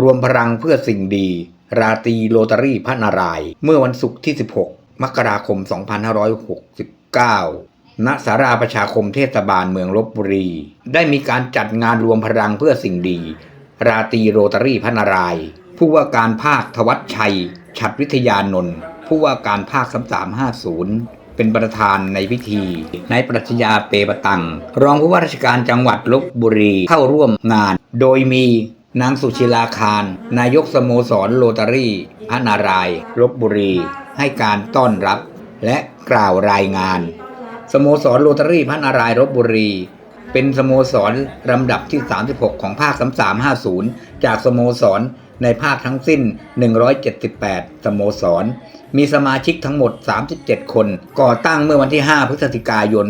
รวมพลังเพื่อสิ่งดี ราตรีโรตารี่พระนาราย เมื่อวันศุกร์ที่ 16 มกราคม 2569 ณ สาราประชาคมเทศบาลเมืองลบบุรี ได้มีการจัดงานรวมพลังเพื่อสิ่งดี ราตรีโรตารี่พระนาราย ผู้ว่าการภาคทวัชชัย ฉัตรวิทยานนท์ ผู้ว่าการภาค 3350เป็นประธานในพิธีนายปรัชญาเปปตัง รองผู้ว่าราชการจังหวัดลบบุรีเข้าร่วมงาน โดยมี นางสุชิลาคาร นายกสโมสรโรตารี่พระนารายลบบุรี ให้การต้อนรับ และกล่าวรายงาน สโมสรโรตารี่พระนารายลบบุรี เป็นสโมสรลำดับที่ 36 ของภาค 3350 จากสโมสรในภาคทั้งสิ้น 178 สโมสร มีสมาชิกทั้งหมด 37 คน ก่อตั้งเมื่อวันที่ 5 พฤศจิกายน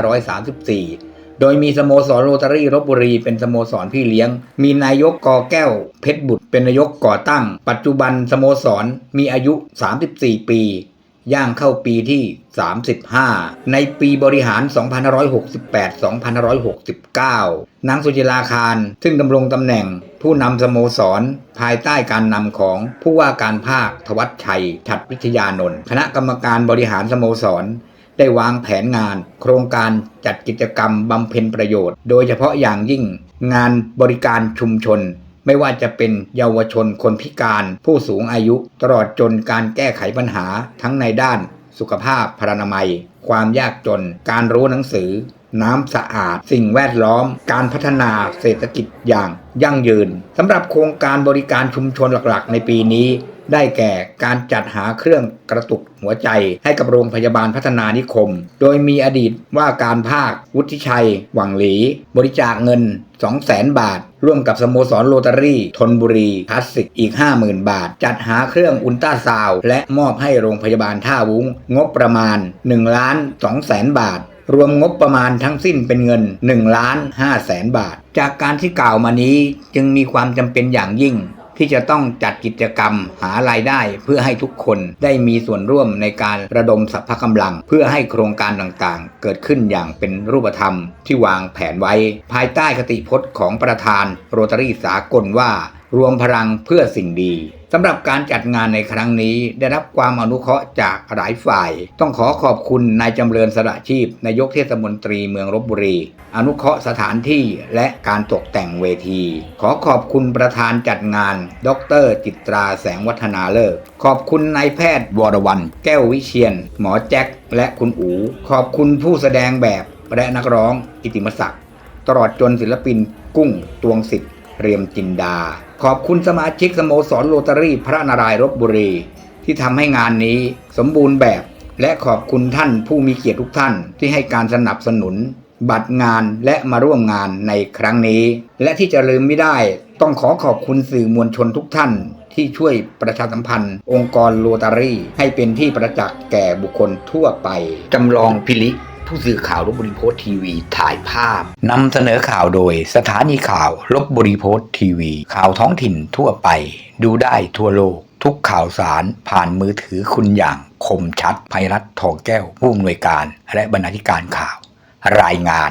2534 โดยมีสโมสรโรตารี่ลบบุรีเป็นสโมสรพี่เลี้ยง มีนายกกอแก้วเพชรบุตร เป็นนายกก่อตั้ง ปัจจุบันสโมสรมีอายุ 34 ปี ย่างเข้าปีที่ 35 ในปีบริหาร 2568-2569 นางสุจิราคารซึ่งดำรงตำแหน่งผู้นำสโมสร ภายใต้การนำของผู้ว่าการภาคทวัชชัย ฉัตรวิทยานนท์คณะกรรมการบริหารสโมสร ได้วางแผนงาน โครงการจัดกิจกรรมบำเพ็ญประโยชน์ โดยเฉพาะอย่างยิ่ง งานบริการชุมชน ไม่ว่าจะเป็นเยาวชนคนพิการ ผู้สูงอายุ ตลอดจนการแก้ไขปัญหาทั้งในด้าน สุขภาพพรรณนามัย ความยากจน การรู้หนังสือ น้ำสะอาด สิ่งแวดล้อม การพัฒนาเศรษฐกิจอย่างยั่งยืนสำหรับโครงการบริการชุมชนหลักๆ ในปีนี้ ได้แก่การจัดหาเครื่องกระตุกหัวใจให้กับโรงพยาบาลพัฒนานิคม โดยมีอดีตว่าการภาควุฒิชัย หวังหลี บริจาคเงิน 200,000 บาท ร่วมกับสโมสรโรตารี่ทนบุรีคลาสสิกอีก 50,000 บาท จัดหาเครื่องอุลตราซาว และมอบให้โรงพยาบาลท่าวุ้ง งบประมาณ1ล้าน2แสนบาท รวมงบประมาณทั้งสิ้นเป็นเงิน1ล้าน5แสนบาท จากการที่กล่าวมานี้จึงมีความจำเป็นอย่างยิ่งที่จะต้องจัดกิจกรรมหารายได้เพื่อให้ทุกคนได้มีส่วนร่วมในการระดมสรรพกำลัง เพื่อให้โครงการต่างๆ เกิดขึ้นอย่างเป็นรูปธรรมที่วางแผนไว้ ภายใต้คติพจน์ของประธานโรตารี่สากลว่า รวมพลังเพื่อสิ่งดีสำหรับการจัดงานในครั้งนี้ได้รับความอนุเคราะห์จากหลายฝ่าย ต้องขอขอบคุณนายจำเริญสระชีพนายกเทศมนตรีเมืองลบบุรี อนุเคราะห์สถานที่และการตกแต่งเวที ขอขอบคุณประธานจัดงาน ดร จิตราแสงวัฒนาเลิกขอบคุณนายแพทย์วรวันแก้ววิเชียน หมอแจ็คและคุณอู ขอบคุณผู้แสดงแบบและนักร้อง อิติมศักดิ์ตลอดจนศิลปินกุ้งตวงสิทธิ์ เรียมจินดา ขอบคุณสมาชิกสโมสรโรตารี่พระนารายณ์ลบบุรี ที่ทำให้งานนี้สมบูรณ์แบบ และขอบคุณท่านผู้มีเกียรติทุกท่านที่ให้การสนับสนุน บัตรงานและมาร่วมงานในครั้งนี้ และที่จะลืมไม่ได้ ต้องขอขอบคุณสื่อมวลชนทุกท่านที่ช่วยประชาสัมพันธ์ องค์กรโรตารี่ให้เป็นที่ประจักษ์แก่บุคคลทั่วไปจำลองพิลิ ผู้สื่อข่าวลบบุรีโพสต์ทีวีถ่ายภาพนำเสนอข่าวโดยสถานีข่าวลบบุรีโพสต์ทีวี ข่าวท้องถิ่นทั่วไป ดูได้ทั่วโลก ทุกข่าวสารผ่านมือถือคุณอย่างคมชัดภัยรัฐทองแก้วผู้อำนวยการ และบรรณาธิการข่าว รายงาน